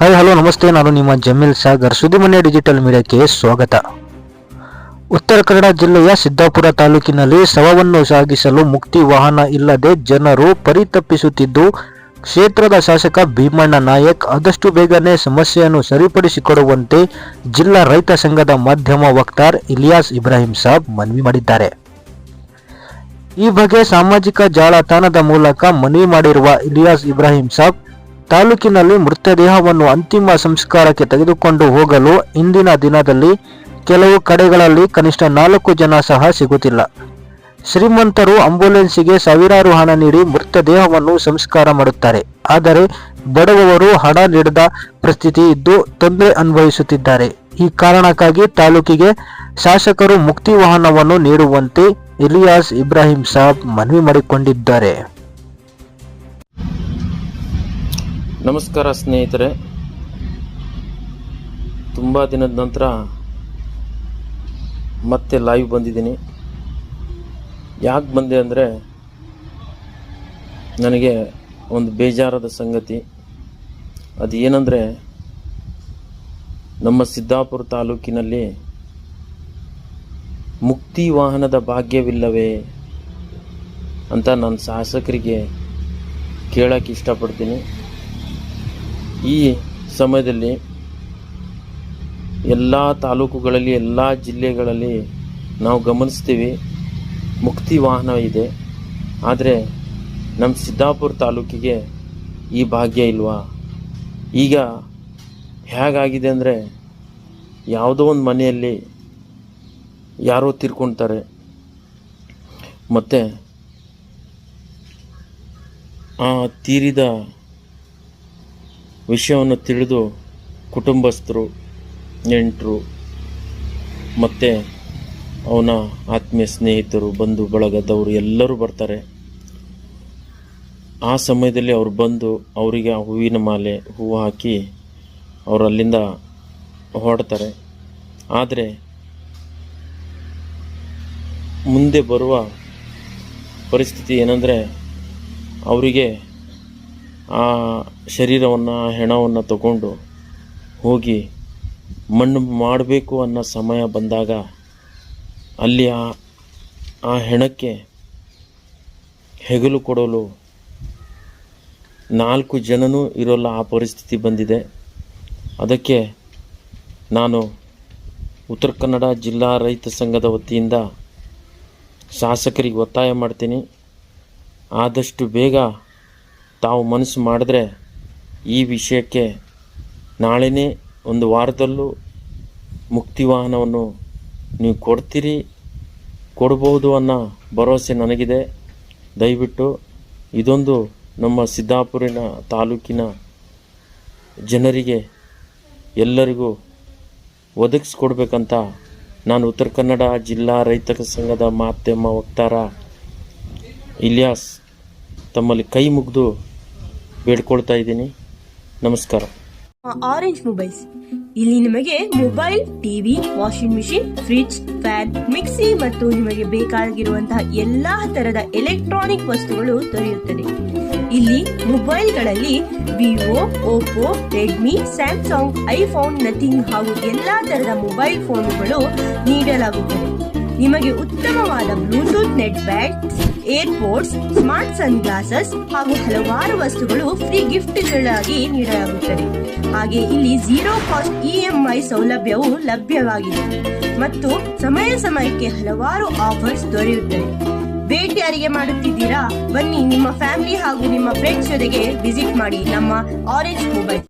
Hi hello ನಮಸ್ತೆ. ನಾನು ನಿಮ್ಮ ಜಮೀಲ್ ಸಾಗರ್. ಸುದ್ದಿಮನೆ ಡಿಜಿಟಲ್ ಮೀಡಿಯಾಕ್ಕೆ ಸ್ವಾಗತ. ಉತ್ತರ ಕನ್ನಡ ಜಿಲ್ಲೆಯ ಸಿದ್ದಾಪುರ ತಾಲೂಕಿನಲ್ಲಿ ಶವವನ್ನು ಸಾಗಿಸಲು ಮುಕ್ತಿ ವಾಹನ ಇಲ್ಲದೆ ಜನರು ಪರಿತಪ್ಪಿಸುತ್ತಿದ್ದು ಕ್ಷೇತ್ರದ ಶಾಸಕ ಭೀಮಣ್ಣ ನಾಯಕ್ ಆದಷ್ಟು ಬೇಗನೆ ಸಮಸ್ಯೆಯನ್ನು ಸರಿಪಡಿಸಿಕೊಡುವಂತೆ ಜಿಲ್ಲಾ ರೈತ ಸಂಘದ ಮಾಧ್ಯಮ ವಕ್ತಾರ್ ಇಲಿಯಾಸ್ ಇಬ್ರಾಹಿಂ ಸಾಬ್ ಮನವಿ ಮಾಡಿದ್ದಾರೆ. ಈ ಬಗ್ಗೆ ಸಾಮಾಜಿಕ ಜಾಲತಾಣದ ಮೂಲಕ ಮನವಿ ಮಾಡಿರುವ ಇಲಿಯಾಸ್ ಇಬ್ರಾಹಿಂ ಸಾಬ್ ತಾಲೂಕಿನಲ್ಲಿ ಮೃತದೇಹವನ್ನು ಅಂತಿಮ ಸಂಸ್ಕಾರಕ್ಕೆ ತೆಗೆದುಕೊಂಡು ಹೋಗಲು ಇಂದಿನ ದಿನದಲ್ಲಿ ಕೆಲವು ಕಡೆಗಳಲ್ಲಿ ಕನಿಷ್ಠ ನಾಲ್ಕು ಜನ ಸಹ ಸಿಗುತ್ತಿಲ್ಲ. ಶ್ರೀಮಂತರು ಆಂಬ್ಯುಲೆನ್ಸ್ಗೆ ಸಾವಿರಾರು ಹಣ ನೀಡಿ ಮೃತದೇಹವನ್ನು ಸಂಸ್ಕಾರ ಮಾಡುತ್ತಾರೆ. ಆದರೆ ಬಡವರು ಹಣ ನೀಡದ ಪರಿಸ್ಥಿತಿ ಇದ್ದು ತೊಂದರೆ ಅನುಭವಿಸುತ್ತಿದ್ದಾರೆ. ಈ ಕಾರಣಕ್ಕಾಗಿ ತಾಲೂಕಿಗೆ ಶಾಸಕರು ಮುಕ್ತಿ ವಾಹನವನ್ನು ನೀಡುವಂತೆ ಇಲಿಯಾಸ್ ಇಬ್ರಾಹಿಂ ಸಾಬ್ ಮನವಿ ಮಾಡಿಕೊಂಡಿದ್ದಾರೆ. ನಮಸ್ಕಾರ ಸ್ನೇಹಿತರೆ. ತುಂಬ ದಿನದ ನಂತರ ಮತ್ತೆ ಲೈವ್ ಬಂದಿದ್ದೀನಿ. ಯಾಕೆ ಬಂದೆ ಅಂದರೆ ನನಗೆ ಒಂದು ಬೇಜಾರದ ಸಂಗತಿ. ಅದು ಏನಂದರೆ ನಮ್ಮ ಸಿದ್ದಾಪುರ ತಾಲೂಕಿನಲ್ಲಿ ಮುಕ್ತಿ ವಾಹನದ ಭಾಗ್ಯವಿಲ್ಲವೇ ಅಂತ ನಾನು ಶಾಸಕರಿಗೆ ಕೇಳಕ್ಕೆ ಇಷ್ಟಪಡ್ತೀನಿ. ಈ ಸಮಯದಲ್ಲಿ ಎಲ್ಲ ತಾಲೂಕುಗಳಲ್ಲಿ, ಎಲ್ಲ ಜಿಲ್ಲೆಗಳಲ್ಲಿ ನಾವು ಗಮನಿಸ್ತೀವಿ, ಮುಕ್ತಿ ವಾಹನ ಇದೆ. ಆದರೆ ನಮ್ಮ ಸಿದ್ದಾಪುರ ತಾಲೂಕಿಗೆ ಈ ಭಾಗ್ಯ ಇಲ್ವಾ? ಈಗ ಹೇಗಾಗಿದೆ ಅಂದರೆ ಯಾವುದೋ ಒಂದು ಮನೆಯಲ್ಲಿ ಯಾರೋ ತೀರ್ಕೊಳ್ತಾರೆ ಮತ್ತು ಆ ತೀರಿದ ವಿಷಯವನ್ನು ತಿಳಿದು ಕುಟುಂಬಸ್ಥರು, ನೆಂಟರು, ಮತ್ತು ಅವನ ಆತ್ಮೀಯ ಸ್ನೇಹಿತರು, ಬಂಧು, ಬಳಗದವರು ಎಲ್ಲರೂ ಬರ್ತಾರೆ. ಆ ಸಮಯದಲ್ಲಿ ಅವರು ಬಂದು ಅವರಿಗೆ ಆ ಹೂವಿನ ಮಾಲೆ, ಹೂವು ಹಾಕಿ ಅವರು ಅಲ್ಲಿಂದ ಹೊರಡ್ತಾರೆ. ಆದರೆ ಮುಂದೆ ಬರುವ ಪರಿಸ್ಥಿತಿ ಏನಂದರೆ, ಅವರಿಗೆ ಆ ಶರೀರವನ್ನು, ಹೆಣವನ್ನು ತಗೊಂಡು ಹೋಗಿ ಮಣ್ಣು ಮಾಡಬೇಕು ಅನ್ನೋ ಸಮಯ ಬಂದಾಗ ಅಲ್ಲಿ ಆ ಆ ಹೆಣಕ್ಕೆ ಹೆಗಲು ಕೊಡಲು ನಾಲ್ಕು ಜನನೂ ಇರೋಲ್ಲ, ಆ ಪರಿಸ್ಥಿತಿ ಬಂದಿದೆ. ಅದಕ್ಕೆ ನಾನು ಉತ್ತರ ಕನ್ನಡ ಜಿಲ್ಲಾ ರೈತ ಸಂಘದ ವತಿಯಿಂದ ಶಾಸಕರಿಗೆ ಒತ್ತಾಯ ಮಾಡ್ತೀನಿ. ಆದಷ್ಟು ಬೇಗ ತಾವು ಮನಸ್ಸು ಮಾಡಿದ್ರೆ ಈ ವಿಷಯಕ್ಕೆ ನಾಳೆನೇ ಒಂದು ವಾರದಲ್ಲೂ ಮುಕ್ತಿ ವಾಹನವನ್ನು ನೀವು ಕೊಡ್ತೀರಿ? ಕೊಡ್ಬೋದು ಅನ್ನೋ ಭರವಸೆ ನನಗಿದೆ. ದಯವಿಟ್ಟು ಇದೊಂದು ನಮ್ಮ ಸಿದ್ದಾಪುರಿನ ತಾಲೂಕಿನ ಜನರಿಗೆ ಎಲ್ಲರಿಗೂ ಒದಗಿಸ್ಕೊಡ್ಬೇಕಂತ ನಾನು ಉತ್ತರ ಕನ್ನಡ ಜಿಲ್ಲಾ ರೈತ ಸಂಘದ ಮಾಧ್ಯಮ ವಕ್ತಾರ ಇಲಿಯಾಸ್ ತಮ್ಮಲ್ಲಿ ಕೈ ಮುಗಿದು ಬೇಡ್ಕೊಳ್ತಾ ಇದ್ದೀನಿ. ನಮಸ್ಕಾರ. ಆರೆಂಜ್ ಮೊಬೈಲ್ಸ್ ಇಲ್ಲಿ ನಿಮಗೆ mobile TV washing machine fridge fan mixie ಮತ್ತು ನಿಮಗೆ ಬೇಕಾಗಿರುವಂತಹ ಎಲ್ಲಾ ತರದ ಎಲೆಕ್ಟ್ರಾನಿಕ್ ವಸ್ತುಗಳು ದೊರೆಯುತ್ತದೆ. ಇಲ್ಲಿ ಮೊಬೈಲ್ಗಳಲ್ಲಿ Vivo Oppo Redmi Samsung iPhone Nothing ಹಾಗೂ ಎಲ್ಲಾ ತರದ ಮೊಬೈಲ್ ಫೋನ್ಗಳು ನೀಡಲಾಗುತ್ತದೆ. ನಿಮಗೆ ಉತ್ತಮವಾದ ಬ್ಲೂಟೂತ್ ನೆಟ್ ಬ್ಯಾಗ್ ಏರ್ಪೋರ್ಟ್ಸ್, ಸ್ಮಾರ್ಟ್ ಸನ್ ಗ್ಲಾಸಸ್ ಹಾಗೂ ಹಲವಾರು ವಸ್ತುಗಳು ಫ್ರೀ ಗಿಫ್ಟ್ಗಳಾಗಿ ನೀಡಲಾಗುತ್ತದೆ. ಹಾಗೆ ಇಲ್ಲಿ ಝೀರೋ ಕಾಸ್ಟ್ ಇಎಂಐ ಸೌಲಭ್ಯವು ಲಭ್ಯವಾಗಿದೆ. ಮತ್ತು ಸಮಯ ಸಮಯಕ್ಕೆ ಹಲವಾರು ಆಫರ್ಸ್ ದೊರೆಯುತ್ತದೆ ಭೇಟಿ ಯಾರಿಗೆ ಮಾಡುತ್ತಿದ್ದೀರಾ? ಬನ್ನಿ ನಿಮ್ಮ ಫ್ಯಾಮಿಲಿ ಹಾಗೂ ನಿಮ್ಮ ಫ್ರೆಂಡ್ಸ್ ಜೊತೆಗೆ ವಿಸಿಟ್ ಮಾಡಿ ನಮ್ಮ ಆರೆಂಜ್ ಮೊಬೈಲ್.